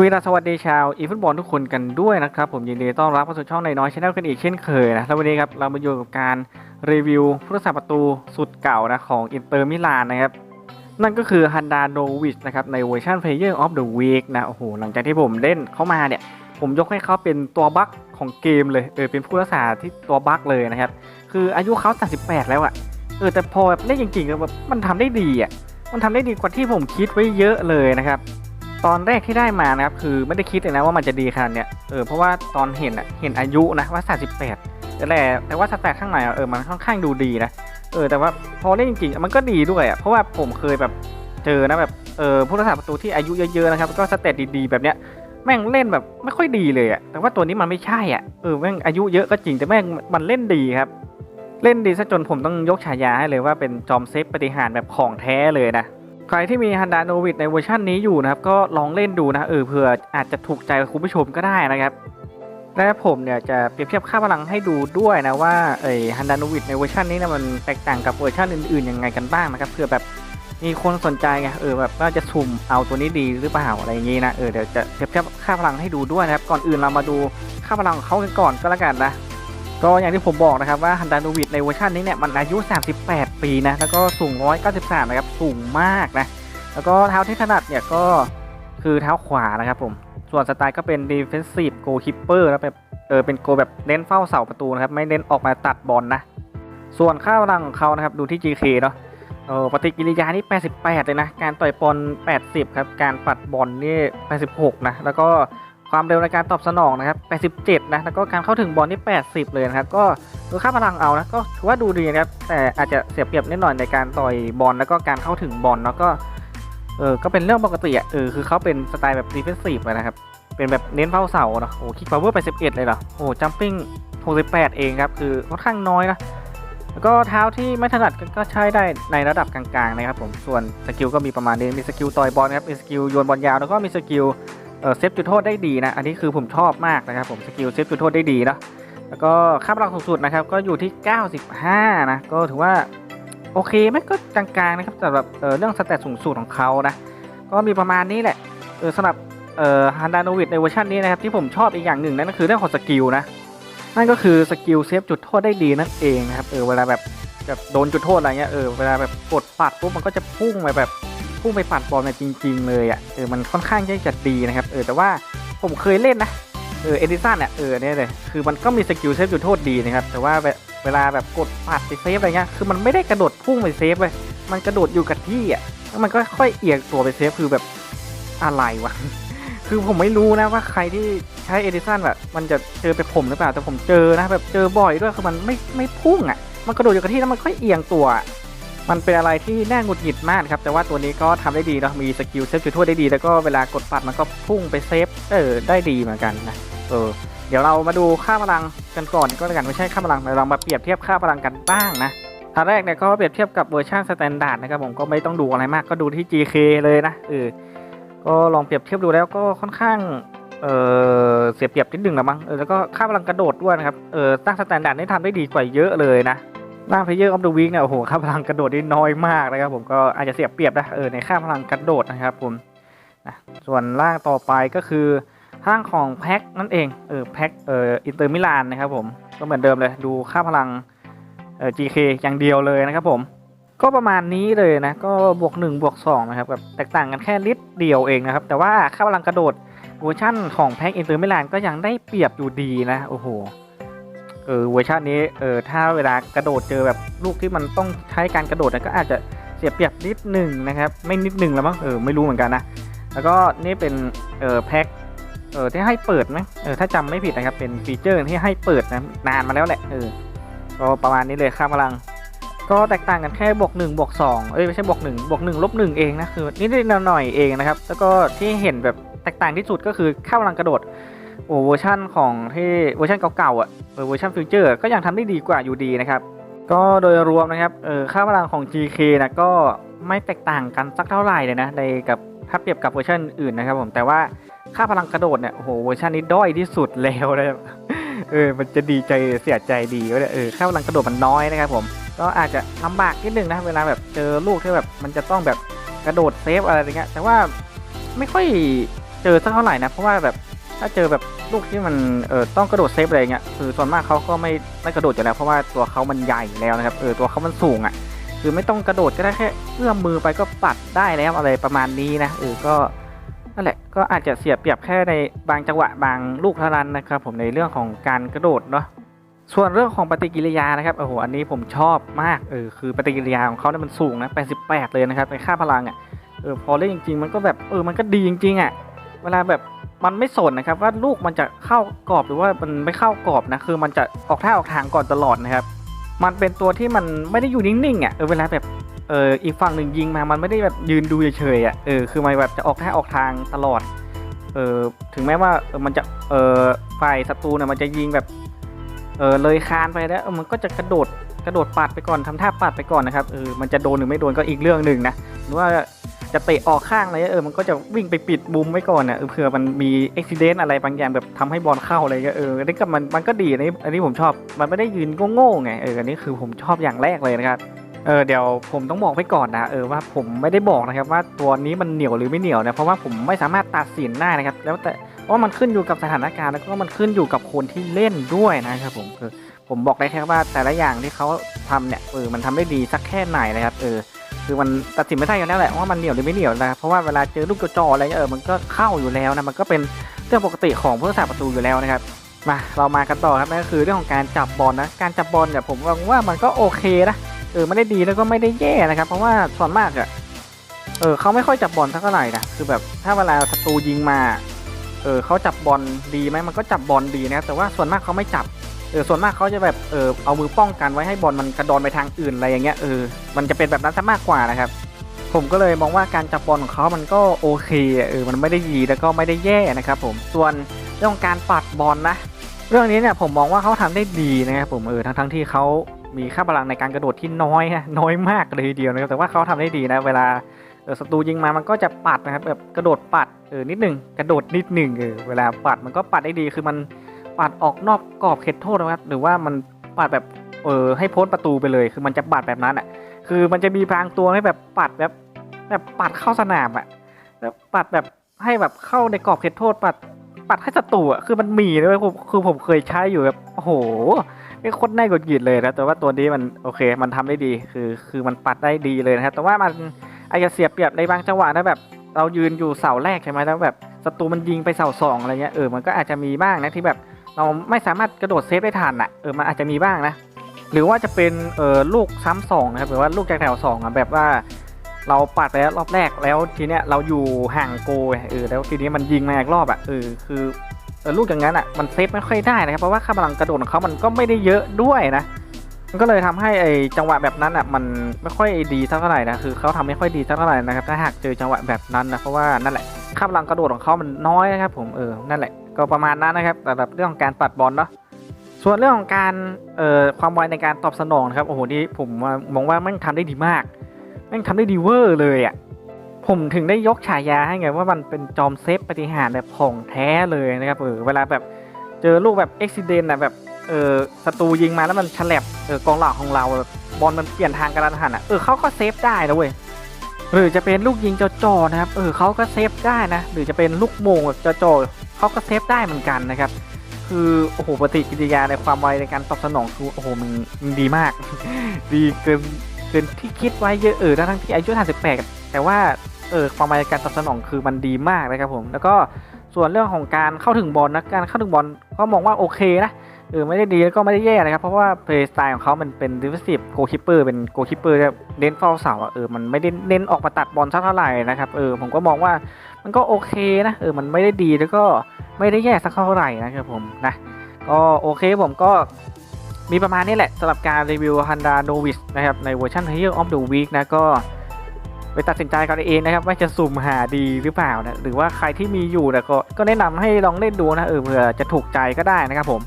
สวีดัสสวัสดีชาวอีฟุตบอลทุกคนกันด้วยนะครับ ผมยินดีต้อนรับเข้าสู่ช่องในน้อยชาแนลกันอีกเช่นเคยนะแล้ววันนี้ครับเรามาอยู่กับการรีวิวผู้รักษาประตูสุดเก่านะของอินเตอร์มิลานนะครับนั่นก็คือฮันดาโนวิชนะครับในเวอร์ชัน Player of the Week นะโอ้โหหลังจากที่ผมเล่นเข้ามาเนี่ย ผมยกให้เขาเป็นตัวบั๊กของเกมเลยเออเป็นผู้รักษาที่ตัวบั๊กเลยนะครับ คืออายุเขา38 แล้วอะเออแต่พอแบบเล่นจริงๆแล้วแบบมันทำได้ดีอะมันทำได้ดีกว่าที่ผมคิดไว้เยอะเลยนะครับ ตอนแรกที่ได้มานะครับคือไม่ได้คิดเลยนะว่ามันจะดีขนาดเนี้ยเออเพราะว่าตอนเห็นอะเห็นอายุนะว่า38แต่แหละแต่ว่าสแตทข้างในอะเออมันค่อนข้างดูดีนะเออแต่ว่าพอเล่นจริงๆมันก็ดีด้วยอะเพราะว่าผมเคยแบบเจอนะแบบเออผู้รักษาประตูที่อายุเยอะๆนะครับก็สเตตดีๆแบบเนี้ยแม่งเล่นแบบไม่ค่อยดีเลยอะแต่ว่าตัวนี้มันไม่ใช่อะเออแม่งอายุเยอะก็จริงแต่แม่งมันเล่นดีครับเล่นดีซะจนผมต้องยกฉายาให้เลยว่าเป็นจอมเซฟปฏิหารแบบของแท้เลยนะ ใครที่มีฮันดาโนวิดในเวอร์ชันนี้อยู่นะครับ ก็ลองเล่นดูนะเออเผื่ออาจจะถูกใจคุณผู้ชมก็ได้นะครับและผมเนี่ยจะเปรียบเทียบค่าพลังให้ดูด้วยนะว่าเออฮันดาโนวิดในเวอร์ชันนี้นะมันแตกต่างกับเวอร์ชันอื่นๆยังไงกันบ้างนะครับเผื่อแบบมีคนสนใจไงเออแบบว่าจะสุ่มเอาตัวนี้ดีหรือเปล่าอะไรอย่างงี้นะเออเดี๋ยวจะเปรียบเทียบค่าพลังให้ดูด้วยนะครับก่อนอื่นเรามาดูค่าพลังของเขากันก่อนก็แล้วกันนะ ก็อย่างที่ผมบอกนะครับว่าฮันดาโนวิดในเวอร์ชันนี้เนี่ยมันอายุ 38 ปีนะแล้วก็สูง 193 นะครับ สูงมากนะ แล้วก็เท้าที่ถนัดเนี่ยก็คือเท้าขวานะครับผม ส่วนสไตล์ก็เป็น defensive goalkeeper แล้วแบบเออเป็นโกแบบเน้นเฝ้าเสาประตูนะครับ ไม่เน้นออกมาตัดบอลนะส่วนค่าพลังของเขานะครับดูที่ GK เนาะเออปฏิกิริยานี่ 88 เลยนะ การต่อยบอล80 ครับ การปัดบอลนี่ 86 นะ แล้วก็ ความเร็วในการตอบสนองนะครับ 87 นะ แล้วก็การเข้าถึงบอลนี่ 80 เลยนะครับ ก็ดูค่าพลังเอานะ ก็ถือว่าดูดีนะครับ แต่อาจจะเสียเปรียบนิดหน่อยในการต่อยบอลแล้วก็การเข้าถึงบอลแล้วก็เออ ก็เป็นเรื่องปกติอะ เออ คือเขาเป็นสไตล์แบบดีเฟนซีฟนะครับ เป็นแบบเน้นเฝ้าเสาเนาะ โอ้คิกพาวเวอร์ไป11 เลยเหรอ โอ้จัมปิ้ง 68 เองครับ คือค่อนข้างน้อยนะ แล้วก็เท้าที่ไม่ถนัดก็ก็ใช้ได้ในระดับกลางๆนะครับผม ส่วนสกิลก็มีประมาณนี้ มีสกิลต่อยบอลครับ มีสกิลโยนบอลยาว แล้วก็มีสกิล เซฟจุดโทษได้ดีนะ อันนี้คือผมชอบมากนะครับผมสกิลเซฟจุดโทษได้ดีเนาะแล้วก็ค่าพลังสูงสุดนะครับ ก็อยู่ที่ 95 นะ ก็ถือว่าโอเคไหมก็กลางๆนะครับสำหรับเออเรื่องสแตทสูงสุดของเขานะ ก็มีประมาณนี้แหละเออสำหรับเออฮันดาโนวิดในเวอร์ชันนี้นะครับที่ผมชอบอีกอย่างหนึ่งนั่นก็คือเรื่องของสกิลนะนั่นก็คือสกิลเซฟจุดโทษได้ดีนั่นเองนะครับเออเวลาแบบแบบโดนจุดโทษอะไรเงี้ยเออเวลาแบบกดปัดปุ๊บมันก็จะพุ่งไปแบบ พุ่งไปปัดบอลเนี่ยจริง ๆ เลยอะเออมันค่อนข้างที่จะดีนะครับเออแต่ว่าผมเคยเล่นนะเออเอดิสันเนี่ยเออเนี่ยเลยคือมันก็มีสกิลเซฟจุดโทษดีนะครับแต่ว่าแบบเวลาแบบกดปัดไปเซฟอะไรเงี้ยคือมันไม่ได้กระโดดพุ่งไปเซฟเลยมันกระโดดอยู่กับที่อะแล้วมันก็ค่อยเอียงตัวไปเซฟคือแบบอะไรวะคือผมไม่รู้นะว่าใครที่ใช้เอดิสันแบบมันจะเจอไปผมหรือเปล่าแต่ผมเจอนะแบบเจอบ่อยด้วยคือมันไม่ไม่พุ่งอะ มันกระโดดอยู่กับที่แล้วมันค่อยเอียงตัว มันเป็นอะไรที่น่าหงุดหงิดมากครับ แต่ว่าตัวนี้ก็ทำได้ดีเนาะมีสกิลเซฟจุดโทษได้ดี แล้วก็เวลากดปัดมันก็พุ่งไปเซฟเออได้ดีเหมือนกันนะเออเดี๋ยวเรามาดูค่าพลังกันก่อนก็แล้วกันไม่ใช่ค่าพลังเรามาเปรียบเทียบค่าพลังกันบ้างนะอันแรกเนี่ยก็เปรียบเทียบกับเวอร์ชันสแตนดาร์ดนะครับผมก็ไม่ต้องดูอะไรมากก็ดูที่ GK เลยนะเออก็ลองเปรียบเทียบดูแล้วก็ค่อนข้างเออเสียเปรียบนิดหนึ่งละมั้งเออแล้วก็ค่าพลังกระโดดด้วยนะครับเออตั้งสแตนดาร์ดนี่ทำได้ดีกว่าเยอะเลยนะ ร่างเพลเยอร์ออฟเดอะวีคเนี่ยโอ้โหค่าพลังกระโดดได้น้อยมากนะครับผมก็อาจจะเสียเปรียบนะเออในค่าพลังกระโดดนะครับผมนะส่วนร่างต่อไปก็คือร่างของแพ็คนั่นเองเออแพ็คเอออินเตอร์มิลานนะครับผมก็เหมือนเดิมเลยดูค่าพลังเออ GK อย่างเดียวเลยนะครับผมก็ประมาณนี้เลยนะก็บวก1บวก2นะครับแบบแตกต่างกันแค่นิดเดียวเองนะครับแต่ว่าค่าพลังกระโดดเวอร์ชั่นของแพ็กอินเตอร์มิลานก็ยังได้เปรียบอยู่ดีนะโอ้โห เออเวอร์ชันนี้เออถ้าเวลากระโดดเจอแบบลูกที่มันต้องใช้การกระโดดนะก็อาจจะเสียเปรียบนิดหนึ่งนะครับไม่นิดหนึ่งแล้วมั้งเออไม่รู้เหมือนกันนะแล้วก็นี่เป็นเออแพ็กเออที่ให้เปิดไหมเออถ้าจำไม่ผิดนะครับเป็นฟีเจอร์ที่ให้เปิดนะนานมาแล้วแหละเออก็ประมาณนี้เลยค่าพลัง ก็แตกต่างกันแค่บวก1บวก2เอ้ยไม่ใช่บวก1บวก1ลบ1เองนะคือนิดๆหน่อยๆเองนะครับแล้วก็ที่เห็นแบบแตกต่างที่สุดก็คือค่าพลังกระโดด โอ้เวอร์ชันของที่เวอร์ชันเก่าๆอะเออเวอร์ชันฟิวเจอร์ก็ยังทำได้ดีกว่าอยู่ดีนะครับ ก็โดยรวมนะครับเออค่าพลังของ GK นะก็ไม่แตกต่างกันสักเท่าไหร่เลยนะในกับถ้าเปรียบกับเวอร์ชันอื่นนะครับผมแต่ว่าค่าพลังกระโดดเนี่ยโอ้โหเวอร์ชันนี้ด้อยที่สุดแล้วนะครับเออมันจะดีใจเสียใจดีวะเนี่ยเออค่าพลังกระโดดมันน้อยนะครับผมก็อาจจะลำบากนิดนึงนะเวลาแบบเจอลูกที่แบบมันจะต้องแบบกระโดดเซฟอะไรอย่างเงี้ยแต่ว่าไม่ค่อยเจอสักเท่าไหร่นะเพราะว่าแบบ ถ้าเจอแบบลูกที่มันเออต้องกระโดดเซฟอะไรเงี้ยคือส่วนมากเขาก็ไม่ไม่กระโดดอยู่แล้ว เพราะว่าตัวเขามันใหญ่แล้วนะครับเออตัวเขามันสูงอะคือไม่ต้องกระโดดก็ได้แค่เอื้อมมือไปก็ปัดได้แล้วอะไรประมาณนี้นะเออก็นั่นแหละก็อาจจะเสียเปรียบแค่ในบางจังหวะบางลูกเท่านั้นนะครับผมในเรื่องของการกระโดดเนาะส่วนเรื่องของปฏิกิริยานะครับโอ้โหอันนี้ผมชอบมากเออคือปฏิกิริยาของเขาเนี่ยมันสูงนะ88 เลยนะครับในค่าพลังอะเออพอเล่นจริง ๆ มันก็แบบเออมันก็ดีจริงๆอะเวลาแบบ มันไม่สนนะครับว่าลูกมันจะเข้ากรอบหรือว่ามันไม่เข้ากรอบนะคือมันจะออกท่าออกทางก่อนตลอดนะครับ มันเป็นตัวที่มันไม่ได้อยู่นิ่งๆอะเออเวลาแบบเอออีกฝั่งหนึ่งยิงมา มันไม่ได้แบบยืนดูเฉยๆอะเออคือมันแบบจะออกท่าออกทางตลอดเออถึงแม้ว่ามันจะเออฝ่ายศัตรูเนี่ยมันจะยิงแบบเออเลยคานไปแล้วมันก็จะกระโดดกระโดดปัดไปก่อนทำท่าปัดไปก่อนนะครับเออมันจะโดนหรือไม่โดนก็อีกเรื่องหนึ่งนะหรือว่า จะเตะออกข้างอะไรเออมันก็จะวิ่งไปปิดมุมไว้ก่อนนะเออเผื่อมันมีอุบิเหตุอะไรบางอย่างแบบทำให้บอลเข้าอะไรก็เอออันนี้ก็มันมันก็ดีอันนี้อันนี้ผมชอบมันไม่ได้ยืนโง่ๆไงเอออันนี้คือผมชอบอย่างแรกเลยนะครับเออเดี๋ยวผมต้องบอกไว้ก่อนนะเออว่าผมไม่ได้บอกนะครับว่าตัวนี้มันเหนียวหรือไม่เหนียวนะเพราะว่าผมไม่สามารถตัดสินได้นะครับ แล้วแต่ว่ามันขึ้นอยู่กับสถานการณ์แล้วก็มันขึ้นอยู่กับคนที่เล่นด้วยนะครับผมคือผมบอกได้แค่ว่าแต่ละอย่างที่เขาทำเนี่ยเออมันทำได้ดีสักแค่ไหนนะครับเออ คือมันตัดสินไม่ได้อยู่แล้วแหละว่ามันเหนียวหรือไม่เหนียวนะเพราะว่าเวลาเจอลูกจ่ออะไรเงี้ยเออมันก็เข้าอยู่แล้วนะมันก็เป็นเรื่องปกติของผู้รักษาประตูอยู่แล้วนะครับมาเรามากันต่อครับนั่นก็คือเรื่องของการจับบอลนะการจับบอลเนี่ยผมว่าว่ามันก็โอเคนะเออไม่ได้ดีแล้วก็ไม่ได้แย่นะครับ เพราะว่าส่วนมากอะเออเขาไม่ค่อยจับบอลเท่าไหร่นะคือแบบถ้าเวลาศัตรูยิงมาเออเขาจับบอลดีไหมมันก็จับบอลดีนะแต่ว่าส่วนมากเขาไม่จับ เออส่วนมากเขาจะแบบเออเอามือป้องกันไว้ให้บอลมันกระดอนไปทางอื่นอะไรอย่างเงี้ยเออมันจะเป็นแบบนั้นซะมากกว่านะครับผมก็เลยมองว่าการจับบอลของเขามันก็โอเคเออมันไม่ได้ดีแล้วก็ไม่ได้แย่นะครับผมส่วนเรื่องการปัดบอลนะ เรื่องนี้เนี่ยผมมองว่าเขาทำได้ดีนะครับผมเออทั้งทั้งที่เขามีค่าพลังในการกระโดดที่น้อยนะน้อยมากเลยทีเดียวนะครับแต่ว่าเขาทำได้ดีนะ เวลาเออศัตรูยิงมามันก็จะปัดนะครับแบบกระโดดปัดเออนิดหนึ่งกระโดดนิดหนึ่งเออเวลาปัดมันก็ปัดได้ดีคือมัน ปัดออกนอกกรอบเขตโทษนะครับ หรือว่ามันปัดแบบเออให้พ้นประตูไปเลย คือมันจะปัดแบบนั้นอะ คือมันจะมีบางตัวให้แบบปัดแบบแบบปัดเข้าสนามอะแล้วปัดแบบให้แบบเข้าในกรอบเขตโทษปัดปัดให้ศัตรูอะคือมันมีเลยผมคือผมเคยใช้อยู่แบบโอ้โหนี่โคตรน่ากดหยิดเลยนะแต่ว่าตัวนี้มันโอเค มันทำได้ดีคือ คือมันปัดได้ดีเลยนะครับแต่ว่ามันอาจจะเสียเปรียบในบางจังหวะนะแบบ เรายืนอยู่เสาแรกใช่ไหมแล้วแบบศัตรูมันยิงไปเสาสองอะไรเงี้ยเออมันก็อาจจะมีบ้างนะที่แบบ เราไม่สามารถกระโดดเซฟได้ทันอะเออมันอาจจะมีบ้างนะ หรือว่าจะเป็นเออลูกซ้ำสองนะครับหรือว่าลูกจากแถวสองอะแบบว่า เราปัดไปแล้วรอบแรกแล้วทีเนี้ยเราอยู่ห่างโกเออแล้วทีนี้มันยิงมาอีกรอบอะเออคือเออลูกอย่างนั้นอะมันเซฟไม่ค่อยได้นะครับเพราะว่าค่าพลังกระโดดของเขามันก็ไม่ได้เยอะด้วยนะมันก็เลยทำให้ไอจังหวะแบบนั้นอะมันไม่ค่อยดีเท่าไหร่นะคือเขาทำไม่ค่อยดีเท่าไหร่นะครับถ้าหากเจอจังหวะแบบนั้นนะเพราะว่านั่นแหละค่าพลังกระโดดของเขามันน้อยนะครับผมเออนั่นแหละ ก็ประมาณนั้นนะครับแต่แบบเรื่องของการปัดบอลเนาะส่วนเรื่องของการเอ่อความไวในการตอบสนองนะครับโอ้โหนี่ผมมองว่ามันทำได้ดีมากม่งทำได้ดีเวอร์เลยอะผมถึงได้ยกฉายาให้ไงว่ามันเป็นจอมเซฟปฏิหารแบบของแท้เลยนะครับเออเวลาแบบเจอลูกแบบอุบิเหตุนะแบบเออศัตรูยิงมาแล้วมันฉลับเออกองหลังของเราแบบบอลมันเปลี่ยนทางกระทันหันอะเออเขาก็เซฟได้นะเว้ยหรือจะเป็นลูกยิงจ่อๆนะครับเออเขาก็เซฟได้นะ หรือจะเป็นลูกโมงแบบจ่อๆ เขาก็เซฟได้เหมือนกันนะครับ คือโอ้โหปฏิกิริยาในความไวในการตอบสนองคือโอ้โหมันดีมาก ดีเกินเกินที่คิดไว้เยอะเออทั้งที่อายุ58แต่ว่าเออความไวในการตอบสนองคือมันดีมากนะครับผมแล้วก็ส่วนเรื่องของการเข้าถึงบอลนะการเข้าถึงบอลก็มองว่าโอเคนะ เออไม่ได้ดีแล้วก็ไม่ได้แย่นะครับ เพราะว่าเพลย์สไตล์ของเขามันเป็นดิฟ e ซีฟโกคิปเปอร์เป็นโกคิปเปอร์เน้นเฝ้าเสาอะเออมันไม่ได้เน้นออกมาตัดบอลสักเท่าไหร่นะครับเออผมก็มองว่ามันก็โอเคนะเออมันไม่ได้ดีแล้วก็ไม่ได้แย่สักเท่าไหร่นะครับผมนะก็โอเคผมก็มีประมาณนี้แหละสำหรับการรีวิว Honda Novice นะครับในเวอร์ชัน Hero of the Week นะก็ไปตัดสินใจกันเองนะครับว่าจะสุ่มหาดีหรือเปล่านะหรือว่าใครที่มีอยู่นะก็ก็แนะนำให้ลองเล่นดูนะเออเผื่อจะถูกใจก็ได้นะครับผม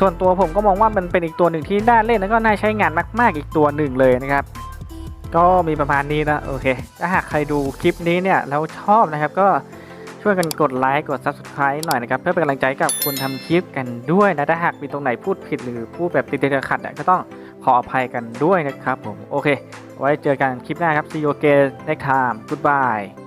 ส่วนตัวผมก็มองว่ามันเป็นอีกตัวหนึ่งที่น่าเล่นแล้วก็น่าใช้งานมาก ๆ อีกตัวหนึ่งเลยนะครับ ก็มีประมาณนี้นะโอเค ถ้าหากใครดูคลิปนี้เนี่ยแล้วชอบนะครับก็ช่วยกันกดไลค์กด Subscribe หน่อยนะครับ เพื่อเป็นกำลังใจกับคนทำคลิปกันด้วยนะ ถ้าหากมีตรงไหนพูดผิดหรือพูดแบบติดๆขัดๆเนี่ยก็ต้องขออภัยกันด้วยนะครับผม โอเค ไว้เจอกันคลิปหน้าครับ see you again next time goodbye